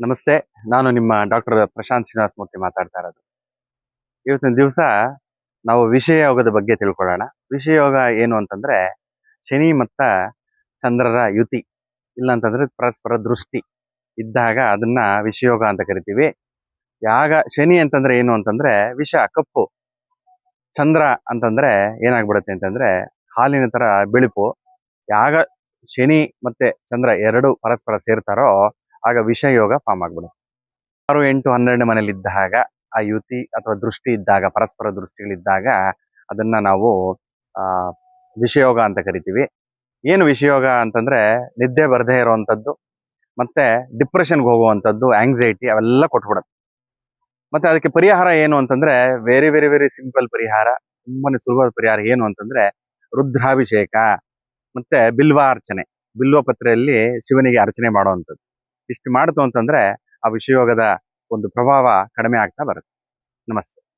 ನಮಸ್ತೆ, ನಾನು ನಿಮ್ಮ ಡಾಕ್ಟರ್ ಪ್ರಶಾಂತ್ ಶ್ರೀನಿವಾಸ ಮೂರ್ತಿ ಮಾತಾಡ್ತಾ ಇರೋದು. ಇವತ್ತಿನ ದಿವಸ ನಾವು ವಿಷಯ ಯೋಗದ ಬಗ್ಗೆ ತಿಳ್ಕೊಳ್ಳೋಣ. ವಿಷಯ ಯೋಗ ಏನು ಅಂತಂದ್ರೆ, ಶನಿ ಮತ್ತ ಚಂದ್ರರ ಯುತಿ. ಇಲ್ಲ ಅಂತಂದ್ರೆ ಪರಸ್ಪರ ದೃಷ್ಟಿ ಇದ್ದಾಗ ಅದನ್ನ ವಿಷಯೋಗ ಅಂತ ಕರಿತೀವಿ. ಯಾಗ, ಶನಿ ಅಂತಂದ್ರೆ ಏನು ಅಂತಂದ್ರೆ, ವಿಷ, ಕಪ್ಪು. ಚಂದ್ರ ಅಂತಂದ್ರೆ ಏನಾಗ್ಬಿಡುತ್ತೆ ಅಂತಂದ್ರೆ, ಹಾಲಿನ ತರ ಬಿಳುಪು. ಯಾಗ, ಶನಿ ಮತ್ತೆ ಚಂದ್ರ ಎರಡು ಪರಸ್ಪರ ಸೇರ್ತಾರೋ ಆಗ ವಿಷಯೋಗ ಫಾರ್ಮ್ ಆಗ್ಬಿಡುತ್ತೆ. ಆರು, ಎಂಟು ಹನ್ನೆರಡು ಮನೇಲಿ ಇದ್ದಾಗ ಆ ಯುತಿ ಅಥವಾ ದೃಷ್ಟಿ ಇದ್ದಾಗ, ಪರಸ್ಪರ ದೃಷ್ಟಿಗಳಿದ್ದಾಗ, ಅದನ್ನ ನಾವು, ಆ, ವಿಷಯೋಗ ಅಂತ ಕರಿತೀವಿ. ಏನು ವಿಷಯೋಗ ಅಂತಂದ್ರೆ, ನಿದ್ದೆ ಬರದೇ ಇರುವಂಥದ್ದು, ಮತ್ತೆ ಡಿಪ್ರೆಷನ್ಗೆ ಹೋಗುವಂಥದ್ದು ಆಂಗ್ಸೈಟಿ ಅವೆಲ್ಲ ಕೊಟ್ಬಿಡುತ್ತೆ. ಮತ್ತೆ ಅದಕ್ಕೆ ಪರಿಹಾರ ಏನು ಅಂತಂದ್ರೆ ವೆರಿ ವೆರಿ ವೆರಿ ಸಿಂಪಲ್ ಪರಿಹಾರ, ತುಂಬಾನೇ ಸುಲಭದ ಪರಿಹಾರ ಏನು ಅಂತಂದ್ರೆ, ರುದ್ರಾಭಿಷೇಕ, ಮತ್ತೆ ಬಿಲ್ವಾರ್ಚನೆ. ಬಿಲ್ವ ಪತ್ರೆಯಲ್ಲಿ ಶಿವನಿಗೆ ಅರ್ಚನೆ ಮಾಡುವಂಥದ್ದು. ಇಷ್ಟು ಮಾಡ್ತು ಅಂತಂದ್ರೆ ಆ ವಿಷಯೋಗದ ಒಂದು ಪ್ರಭಾವ ಕಡಿಮೆ ಆಗ್ತಾ ಬರುತ್ತೆ. ನಮಸ್ತೆ.